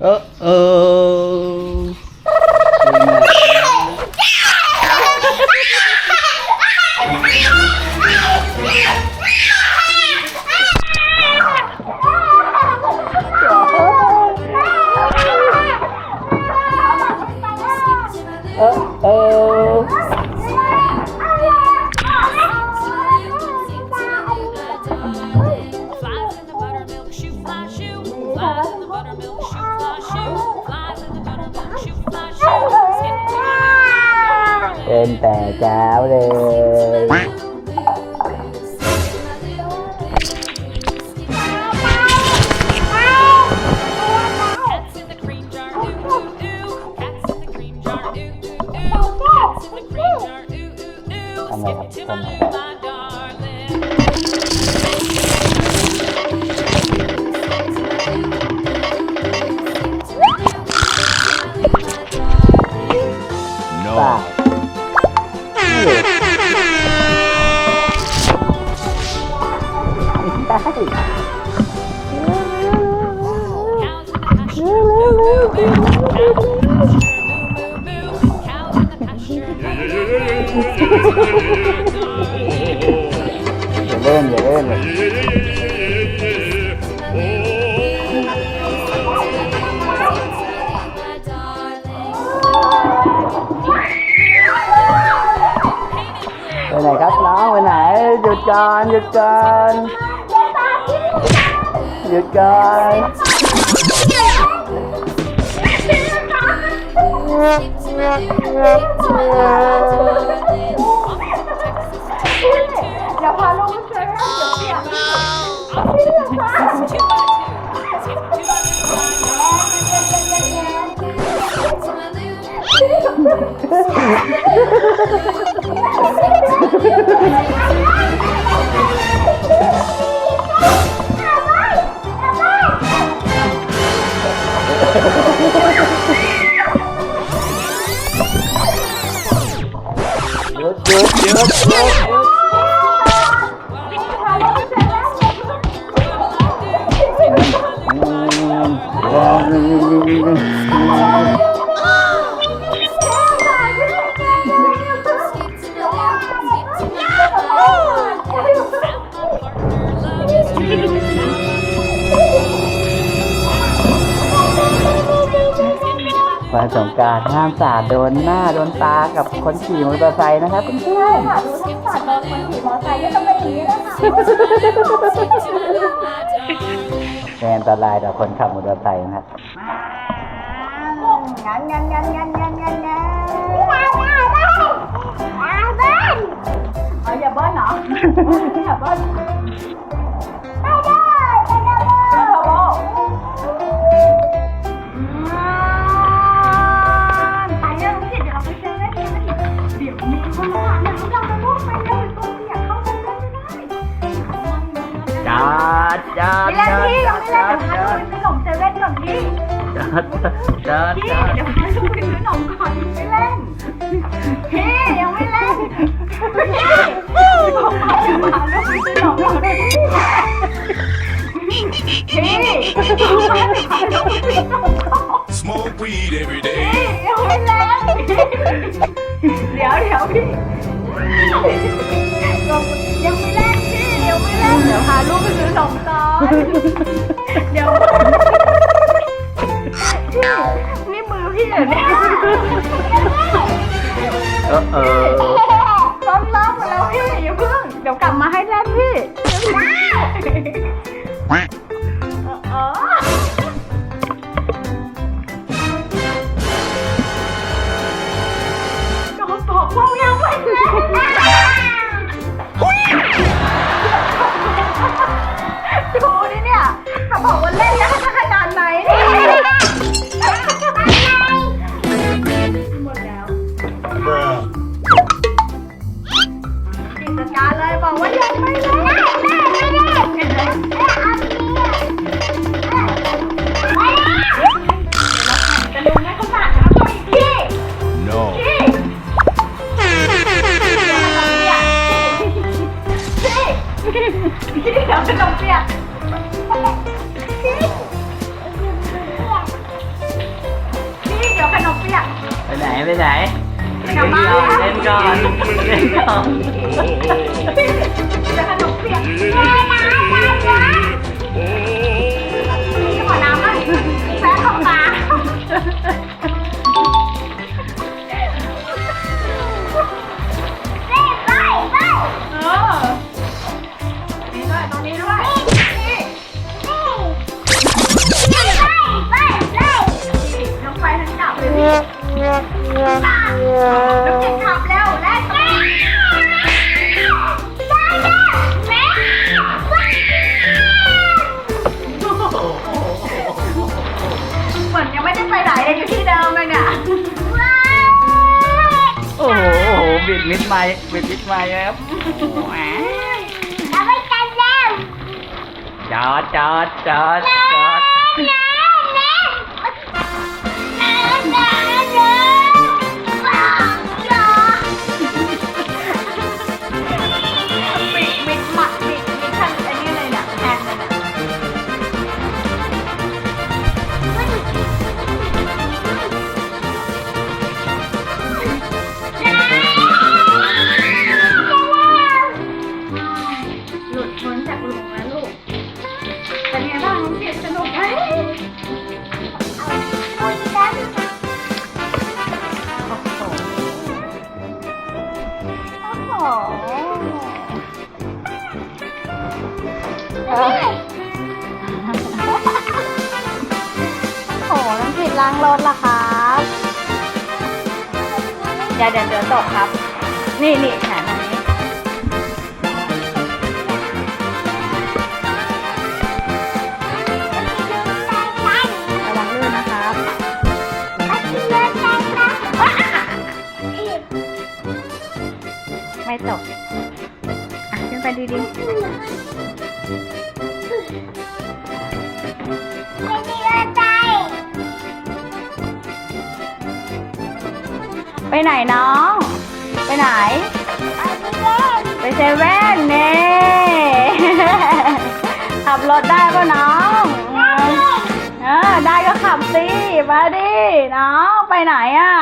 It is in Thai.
เออเออเออเออ Flies in the buttermilk shoe fly shoe. Flies in the buttermilk shoe fly shoe. My เป็น อย่าเล่นอย่าเล่นเลยไปไหนครับน้องไปไหนหยุดก่อนหยุดก่อนหยุดก่อน อย่าพาลูกไปเชื่อนะเดี๋ยวเปียก วันสงกรารห้ามสาดโดนหน้าโดนตากับคนขี่มอเตอร์ไซค์นะครับเพื่อนใช่ค่ะดูทั้งสัตว์เลยคนขี่มอเตอร์ไซค์ก็ต้องเป็นอย่างนี้เลยค่ะๆเป็นอันตรายต่อคนขับมอเตอร์ไซค์นะครับ งันงันงันงันงันงันงันเอาอย่าเบิ้ลเหรออย่าเบิ้ลไปเลยไปเลยโบไปยังไม่เดี๋ยวเราไปเจอแล้วเดี๋ยวเดี๋ยวมีคนมาหาเราเราจะลุกไปเลยตัวเปียกเข้าไปไม่ได้จัดจัดไม่เล่นจัดพี่จัยังดไม่เล่นจัดเดี๋ยวพาจัลูกไปซื้อนมเซเว่นก่อนพี่ดจั ดพี่จัดเดี๋ยวพาลูกไปซื้อนมก่อนไม่เล่นพี่ยังไม่เล่นพี่บอกว่าจะพาลูกไปซื้อนมก่อนพี่พี่บอกว่าจะพาลูกไปซื้อนมก่อน Smoke weed every พี่ day. ยังไม่เล่นเดี๋ยวเดี๋ยวพี่ยังไม่เล่นพี่ยังไม่เล่นเดี๋ยวพาลูกไปซื้อนมก่อนเดี๋ยว นี่มือพี่เหรอเนี่ยเออเออซ้อมซ้อมมาแล้วพี่อย่าเพิ่ง เดี๋ยวกลับมาให้แล่นพี่ เออ ไปไหนกลับบ้านเล่นก่อนเล่นก่อน จะขนมเปียก น้องเก็บขับเร็วแล้วไปเหมือนยังไม่ได้ไปไหนเลยอยู่ที่เดิมเลยเนี่ยโอ้โหโอ้โหบิดมิดไม้บิดมิดไม้ครับแหมจอดจอดจอดจอด โอ้โหน้องผิดล้างรถละครับเดี๋ยวเดี๋ยวเดี๋ยวตกครับ นี่นี่แขนอันนี้ระวังลื่นนะครับไม่ตกอะขึ้นไปดี ไปไหนน้อง ไปไหน ไปเซเว่นเน่ขับรถได้ป่ะน้องเออได้ก็ขับสิ มาดิ น้อง ไปไหนอะ